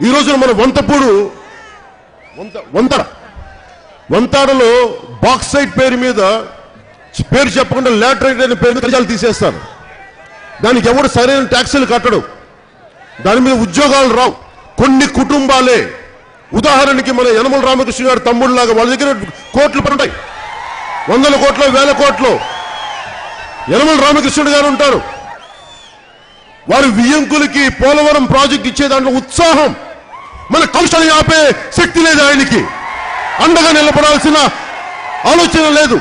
ఈ రోజున మన వంతపూడు వంత వంతడ వంతాడలో బాక్సైట్ పేరు మీద పేరు చెప్పకుండా లాటరైట్ అనే పేరు మీద ఖనిజాలు తీసేస్తారు. దానికి ఎవరు సరైన ట్యాక్సులు కట్టడు. దాని మీద ఉద్యోగాలు రావు. కొన్ని కుటుంబాలే. ఉదాహరణకి మన యనమల రామకృష్ణ గారి తమ్ముళ్ళలాగా వాళ్ళ దగ్గర కోట్లు పడతాయి వందల కోట్లు వేల కోట్లు. యనమల రామకృష్ణుడు గారు ఉంటారు. వారు వియ్యంకులకి పోలవరం ప్రాజెక్ట్ ఇచ్చే దాంట్లో ఉత్సాహం. మన కౌశల్యం ఆపే శక్తి లేదు ఆయనకి. అండగా నిలబడాల్సిన ఆలోచన లేదు.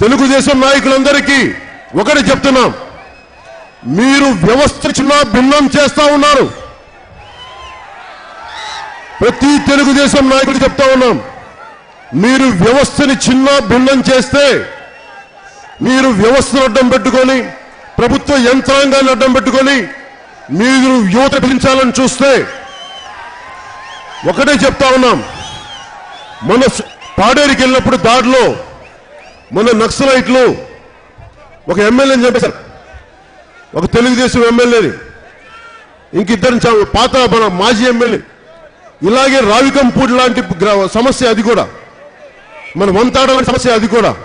తెలుగుదేశం నాయకులందరికీ ఒకటి చెప్తున్నాం. మీరు వ్యవస్థ చిన్న భిన్నం చేస్తా ఉన్నారు. ప్రతి తెలుగుదేశం నాయకుడు చెప్తా ఉన్నాం. మీరు వ్యవస్థని చిన్న భిన్నం చేస్తే మీరు వ్యవస్థను అడ్డం పెట్టుకొని ప్రభుత్వ యంత్రాంగాన్ని అడ్డం పెట్టుకొని మీరు యువత పెంచాలని చూస్తే ఒకటే చెప్తా ఉన్నాం. మన పాడేరికి వెళ్ళినప్పుడు దాడిలో మన నక్సలైట్లు ఒక ఎమ్మెల్యేని చంపేశారు. ఒక తెలుగుదేశం ఎమ్మెల్యేని. ఇంకిద్దరిని చంప పాత మన మాజీ ఎమ్మెల్యే. ఇలాగే రావికంపూడి లాంటి గ్రా- సమస్య అది కూడా. మన వంతాడ సమస్య అది కూడా.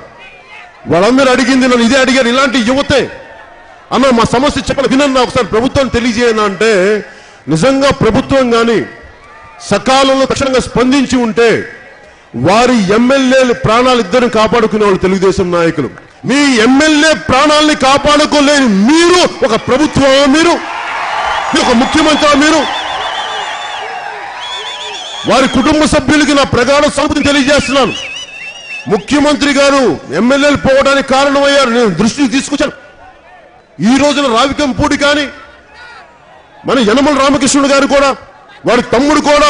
వాళ్ళందరూ అడిగింది నన్ను ఇదే అడిగారు ఇలాంటి యువతే అన్న మా సమస్య చెప్పాలి వినన్నా ఒకసారి. ప్రభుత్వం తెలియజేయను అంటే నిజంగా ప్రభుత్వం కానీ సకాలంలో తక్షణంగా స్పందించి ఉంటే వారి ఎమ్మెల్యేలు ప్రాణాలు ఇద్దరిని కాపాడుకునే వాళ్ళు తెలుగుదేశం నాయకులు. మీ ఎమ్మెల్యే ప్రాణాలని కాపాడుకోలేని మీరు ఒక ప్రభుత్వం మీరు? మీరు ఒక ముఖ్యమంత్రి మీరు? వారి కుటుంబ సభ్యులకి నా ప్రగాఢ సంపదని తెలియజేస్తున్నాను. ముఖ్యమంత్రి గారు ఎమ్మెల్యేలు పోవడానికి కారణమయ్యారు. నేను దృష్టికి తీసుకొచ్చాను. ఈ రోజున రావికంపూడి కానీ మన యనమల రామకృష్ణుడు గారు కూడా వారి తమ్ముడు కూడా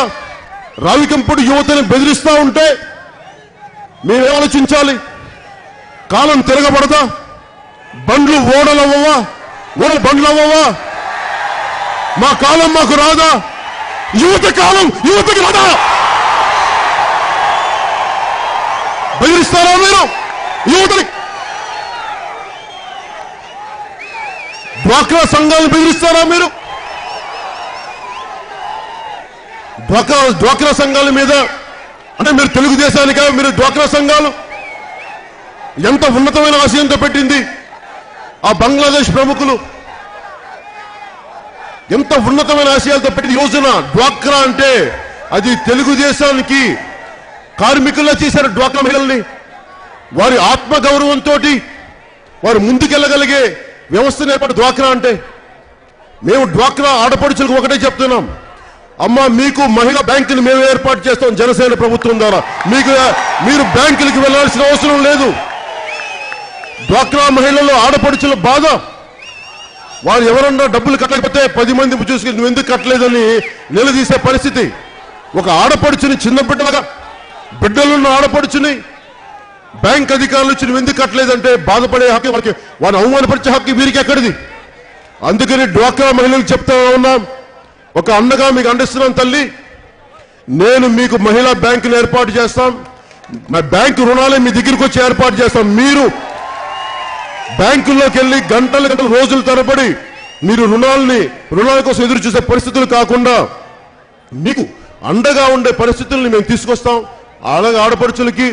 రావికంపూడి యువతని బెదిరిస్తా ఉంటే మేము ఆలోచించాలి. కాలం తిరగబడదా? బండ్లు ఓడలవ్వవా? ఓడ బండ్లు అవ్వవా మా కాలం మాకు రాదా? యువత కాలం యువతకి రాదా? బెదిరిస్తారా మీరు? యువతని డ్వాక్రా సంఘాలను బెదిరిస్తారా మీరు? డ్వాక్రా డ్వాక్రా సంఘాల మీద అంటే మీరు తెలుగుదేశానికా మీరు డ్వాక్రా సంఘాలు. ఎంత ఉన్నతమైన ఆశయంతో పెట్టింది ఆ బంగ్లాదేశ్ ప్రముఖులు. ఎంత ఉన్నతమైన ఆశయాలతో పెట్టిన యోజన డ్వాక్రా అంటే అది తెలుగుదేశానికి కార్మికుల్లో చేశారు డ్వాక్రా మహిళల్ని. వారి ఆత్మగౌరవంతో వారు ముందుకెళ్ళగలిగే వ్యవస్థను ఏర్పాటు డ్వాక్రా అంటే? మేము డ్వాక్రా ఆడపడుచులకు ఒకటే చెప్తున్నాం. అమ్మ మీకు మహిళా బ్యాంకులు మేము ఏర్పాటు చేస్తాం జనసేన ప్రభుత్వం ద్వారా. మీకు మీరు బ్యాంకులకు వెళ్ళాల్సిన అవసరం లేదు. డ్వాక్రా మహిళల్లో ఆడపడుచుల బాధ. వారు ఎవరన్నా డబ్బులు కట్టకపోతే పది మంది చూసుకుని నువ్వు ఎందుకు కట్టలేదని నిలదీసే పరిస్థితి. ఒక ఆడపడుచుని చిన్న బిడ్డలుగా బిడ్డలున్న ఆడపడుచుని బ్యాంక్ అధికారులు వచ్చి ఎందుకు కట్టలేదంటే బాధపడే హక్కు వాళ్ళకి వారిని అవమానపరిచే హక్కు వీరికి ఎక్కడిది? అందుకని డ్వాక్రా మహిళలకు చెప్తా ఉన్నాం ఒక అన్నగా మీకు అందిస్తున్నాం తల్లి నేను మీకు మహిళా బ్యాంకును ఏర్పాటు చేస్తాం మా బ్యాంకు రుణాలే మీ దగ్గరికి వచ్చి ఏర్పాటు చేస్తాం. మీరు బ్యాంకుల్లోకి వెళ్ళి గంటలు గంటలు రోజుల తరబడి మీరు రుణాలని రుణాల కోసం ఎదురు చూసే పరిస్థితులు కాకుండా మీకు అండగా ఉండే పరిస్థితుల్ని మేము తీసుకొస్తాం. అలాగే ఆడపడుచులకి